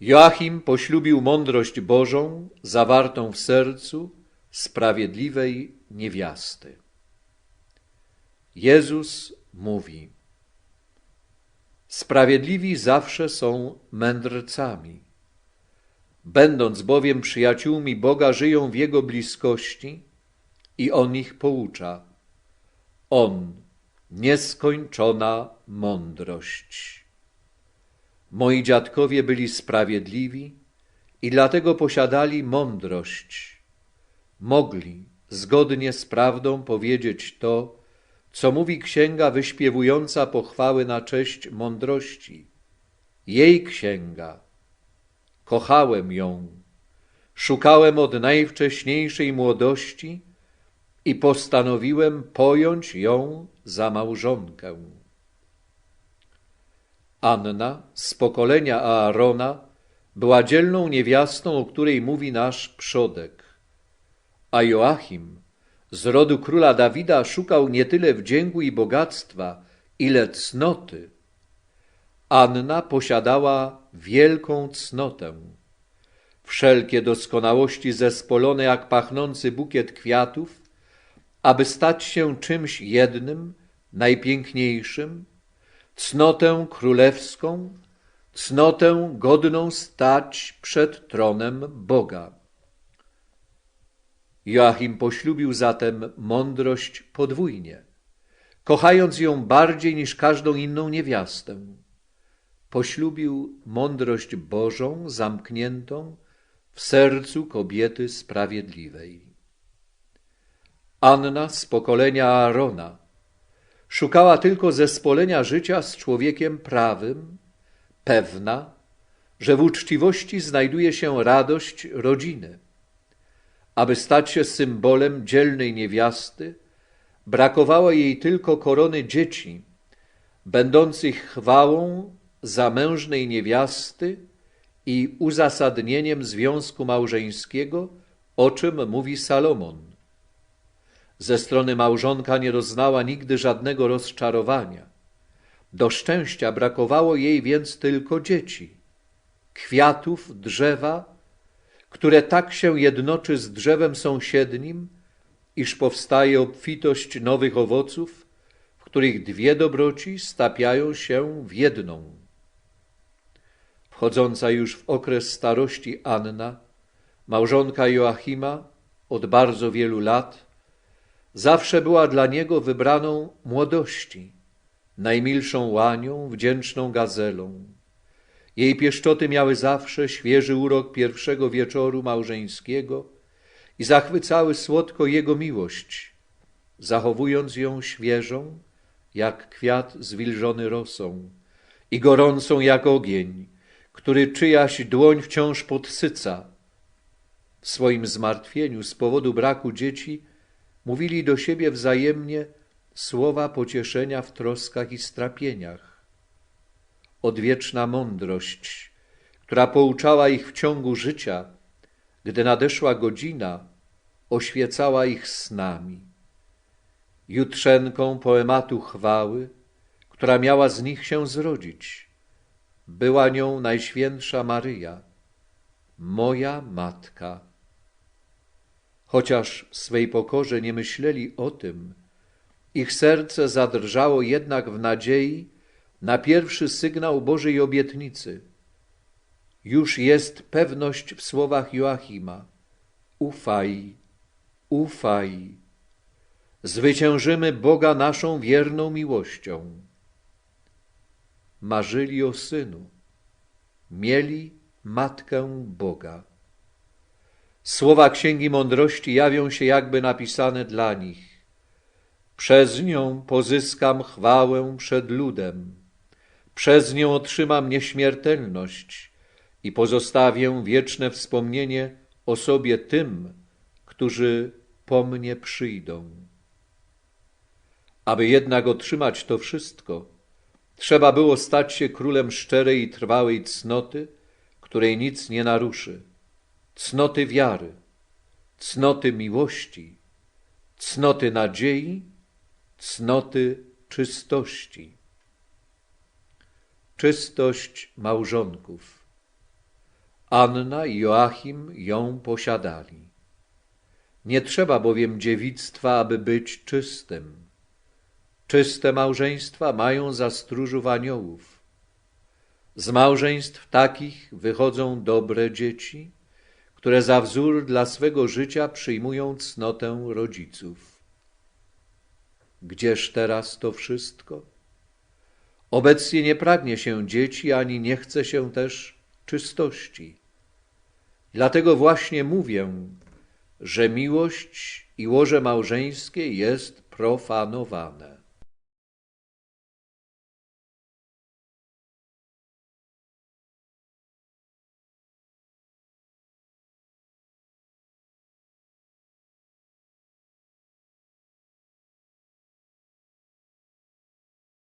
Joachim poślubił mądrość Bożą, zawartą w sercu sprawiedliwej niewiasty. Jezus mówi: Sprawiedliwi zawsze są mędrcami. Będąc bowiem przyjaciółmi Boga, żyją w Jego bliskości i On ich poucza. On, nieskończona mądrość. Moi dziadkowie byli sprawiedliwi i dlatego posiadali mądrość. Mogli zgodnie z prawdą powiedzieć to, co mówi księga wyśpiewująca pochwały na cześć mądrości. Jej księga. Kochałem ją, szukałem od najwcześniejszej młodości i postanowiłem pojąć ją za małżonkę. Anna z pokolenia Aarona była dzielną niewiastą, o której mówi nasz przodek. A Joachim z rodu króla Dawida szukał nie tyle wdzięku i bogactwa, ile cnoty. Anna posiadała wielką cnotę. Wszelkie doskonałości zespolone jak pachnący bukiet kwiatów, aby stać się czymś jednym, najpiękniejszym, cnotę królewską, cnotę godną stać przed tronem Boga. Joachim poślubił zatem mądrość podwójnie, kochając ją bardziej niż każdą inną niewiastę. Poślubił mądrość Bożą zamkniętą w sercu kobiety sprawiedliwej. Anna z pokolenia Aarona szukała tylko zespolenia życia z człowiekiem prawym, pewna, że w uczciwości znajduje się radość rodziny. Aby stać się symbolem dzielnej niewiasty, brakowało jej tylko korony dzieci, będących chwałą zamężnej niewiasty i uzasadnieniem związku małżeńskiego, o czym mówi Salomon. Ze strony małżonka nie doznała nigdy żadnego rozczarowania. Do szczęścia brakowało jej więc tylko dzieci, kwiatów, drzewa, które tak się jednoczy z drzewem sąsiednim, iż powstaje obfitość nowych owoców, w których dwie dobroci stapiają się w jedną. Wchodząca już w okres starości Anna, małżonka Joachima od bardzo wielu lat, zawsze była dla niego wybraną młodości, najmilszą łanią, wdzięczną gazelą. Jej pieszczoty miały zawsze świeży urok pierwszego wieczoru małżeńskiego i zachwycały słodko jego miłość, zachowując ją świeżą, jak kwiat zwilżony rosą i gorącą jak ogień, który czyjaś dłoń wciąż podsyca. W swoim zmartwieniu z powodu braku dzieci mówili do siebie wzajemnie słowa pocieszenia w troskach i strapieniach. Odwieczna mądrość, która pouczała ich w ciągu życia, gdy nadeszła godzina, oświecała ich snami. Jutrzenką poematu chwały, która miała z nich się zrodzić, była nią Najświętsza Maryja, moja matka. Chociaż w swej pokorze nie myśleli o tym, ich serce zadrżało jednak w nadziei na pierwszy sygnał Bożej obietnicy. Już jest pewność w słowach Joachima. Ufaj, ufaj. Zwyciężymy Boga naszą wierną miłością. Marzyli o synu, mieli matkę Boga. Słowa Księgi Mądrości jawią się jakby napisane dla nich. Przez nią pozyskam chwałę przed ludem, przez nią otrzymam nieśmiertelność i pozostawię wieczne wspomnienie o sobie tym, którzy po mnie przyjdą. Aby jednak otrzymać to wszystko, trzeba było stać się królem szczerej i trwałej cnoty, której nic nie naruszy cnoty wiary, cnoty miłości, cnoty nadziei, cnoty czystości. Czystość małżonków. Anna i Joachim ją posiadali. Nie trzeba bowiem dziewictwa, aby być czystym. Czyste małżeństwa mają za aniołów. Z małżeństw takich wychodzą dobre dzieci, które za wzór dla swego życia przyjmują cnotę rodziców. Gdzież teraz to wszystko? Obecnie nie pragnie się dzieci, ani nie chce się też czystości. Dlatego właśnie mówię, że miłość i łoże małżeńskie jest profanowane.